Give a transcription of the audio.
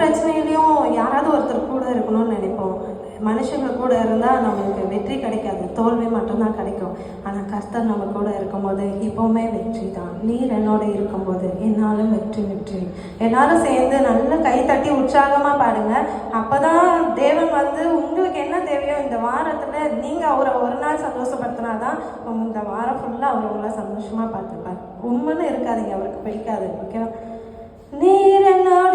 பிரச்சனையிலையும் யாராவது ஒருத்தர் கூட இருக்கணும்னு நினைப்போம். மனுஷங்க கூட இருந்தால் நம்மளுக்கு வெற்றி கிடைக்காது. தோல்வி மட்டும்தான் கிடைக்கும். ஆனால் கர்த்தர் நம்ம கூட இருக்கும்போது இப்போவுமே வெற்றி தான். நீர் என்னோட இருக்கும்போது என்னாலும் வெற்றி வெற்றி. எல்லாரும் சேர்ந்து நல்லா கை தட்டி உற்சாகமாக பாடுங்க. அப்போ தான் தேவன் வந்து உங்களுக்கு என்ன தேவையோ இந்த வாரத்தில் நீங்கள் அவரை ஒரு நாள் சந்தோஷப்படுத்தினா தான் இந்த வாரம் ஃபுல்லாக அவர் உங்களை சந்தோஷமாக பார்த்துப்பார். உண்மைன்னு இருக்காதீங்க அவருக்கு பிடிக்காது ஓகேவா நீர் என்னோட